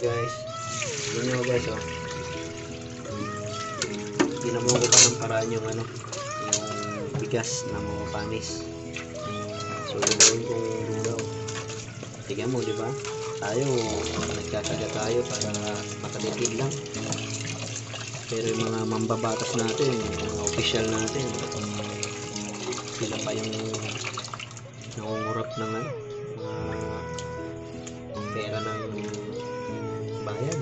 guys. Tignan nyo guys oh. Ginawa ko pa ng paraan yung ano, yung bigas na mga panis. So, gagawin kong lugaw. Tignan mo, di ba? Tayo, nagkakaga tayo para makatipid lang. Pero yung mga mambabatas natin, yung mga official natin, sila pa yung nangungurap ng ano, mga pera ng bayan.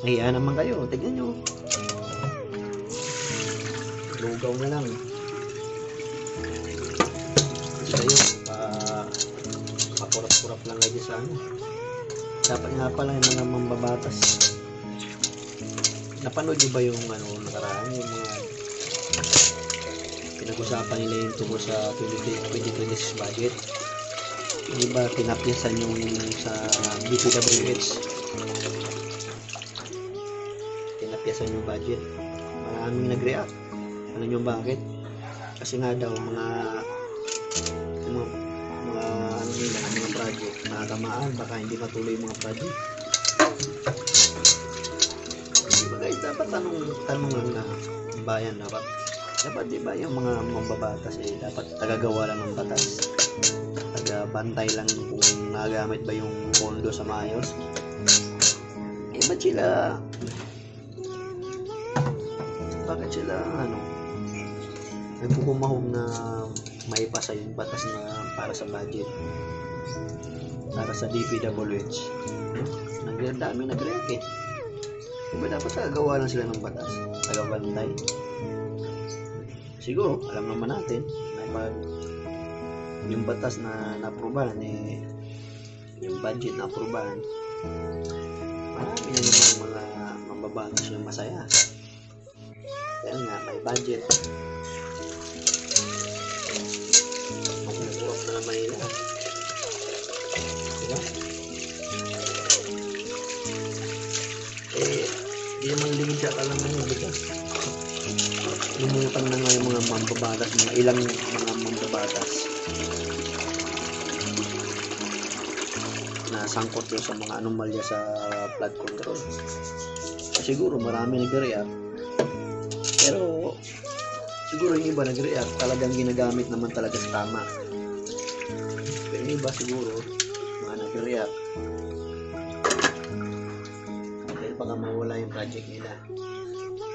Nahiya naman kayo, tignan nyo. Lugaw na lang. Kayo, pa kapurap-purap lang kayo sa ano. Dapat nga pala yung mga mambabatas. Napanood nyo ba yung ano, nakaraan, yung mga pinag-usapan nila yung tungkol sa 2026 budget. Di ba tinapyasan yung sa BPWH? Tinapyasan yung budget. Maraming nag-react. Alam nyo bakit? Kasi nga daw mga mga, mga ano nila, mga project nakatamaan baka hindi matuloy yung mga project. Di ba guys, dapat tanong, tanong lang na bayan dapat dapat di ba yung mga mambabatas eh dapat tagagawa lang ng batas taga-bantay lang kung nagamit ba yung pondo sa maayos eh ba't sila. Bakit sila ano nagpupumahog na maipasa yung batas na para sa budget. Para sa DPWH nagdami nag-react eh. Diba dapat tagagawa lang sila ng batas? Taga-bantay? Siguro, alam naman natin na pag yung batas na naaprubahan eh yung budget na aprubahan marami na naman mga mambabatas yung masaya kaya nga may budget makukurap na naman nila diba? eh di naman lingid siya kalaman yung bigas lumutang na nga yung mga mambabatas, mga ilang mga mambabatas na sangkot yun sa mga anomalya sa flood control. Siguro marami nag-react. Pero siguro yung iba nag-react, talagang ginagamit naman talaga sa tama. Pero yung iba siguro, mga nag-react, baka mawala yung project nila.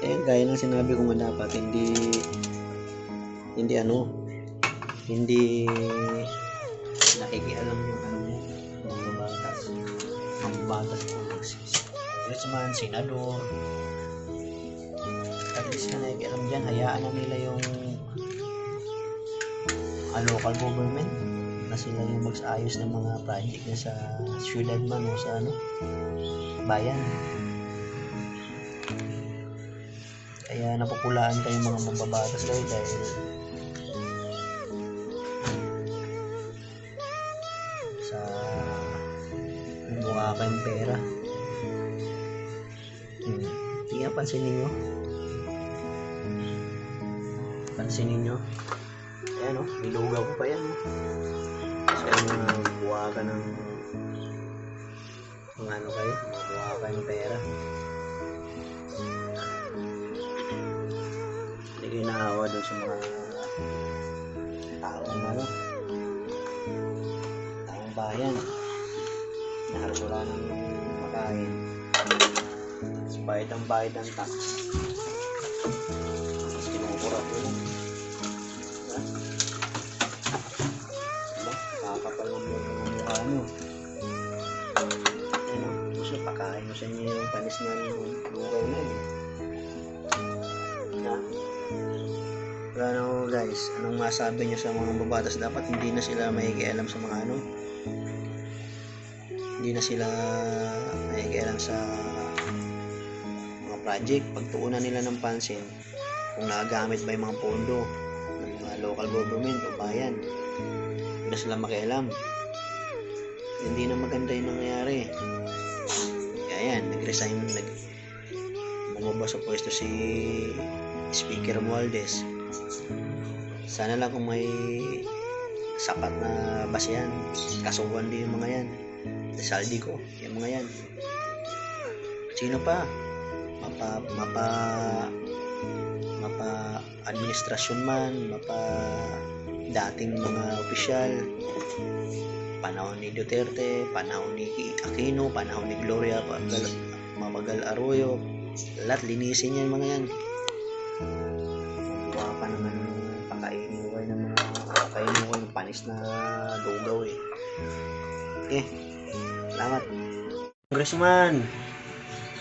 Eh, gaya ng sinabi ko nga dapat, hindi, hindi ano, hindi nakikialam yung ano mga batas, mga batas ng congressman, senador, at least na nakikialam dyan, hayaan na nila yung ah, local government na sila yung mag-ayos ng mga project na sa syudad man o sa ano, bayan. Kaya napupulaan kayong mga mambabatas kayo dahil sa mukha kayong pera. Hmm. Hindi nga pansinin nyo. Pansinin nyo. Ayan o, nilugaw ko pa yan. oh. So, buha ka ng mga ano kayo, buha kayong pera. Doon sa mga taong ano, taong bayan na halos wala nang makain. Bayad ang bayad ng tax. Tapos kinukurap yun. Diba? Diba? Kakapal ng mga mukha nyo. Ano, gusto pakain mo sa inyo yung panis ng lugaw na yun. Na, ano guys, anong masabi nyo sa mga babatas? Dapat hindi na sila makikialam sa mga ano. Hindi na sila makikialam sa mga project. Pagtuunan nila ng pansin kung nagagamit ba yung mga pondo ng mga local government o bayan. Hindi na sila makialam. Hindi na maganda yung nangyayari. Kaya yan, nag-resign, nag bumaba sa pwesto si Speaker Romualdez. Sana lang kung may sapat na basihan, kasuhan din yung mga yan. Saldi ko, yung mga yan. Sino pa? Mapa, mapa, mapa administrasyon man, mapa dating mga opisyal, panahon ni Duterte, panahon ni Aquino, panahon ni Gloria, Magal, Mamagal Arroyo, lahat linisin yan mga yan. Naman pakainin ko ng mga pakainin ko yung panis na lugaw eh. Okay, salamat. Congressman,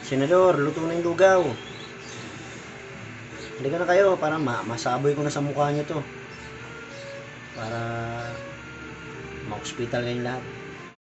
Senador, luto na yung lugaw. Halika na kayo para ma masaboy ko na sa mukha nyo to. Para ma-hospital kayong lahat.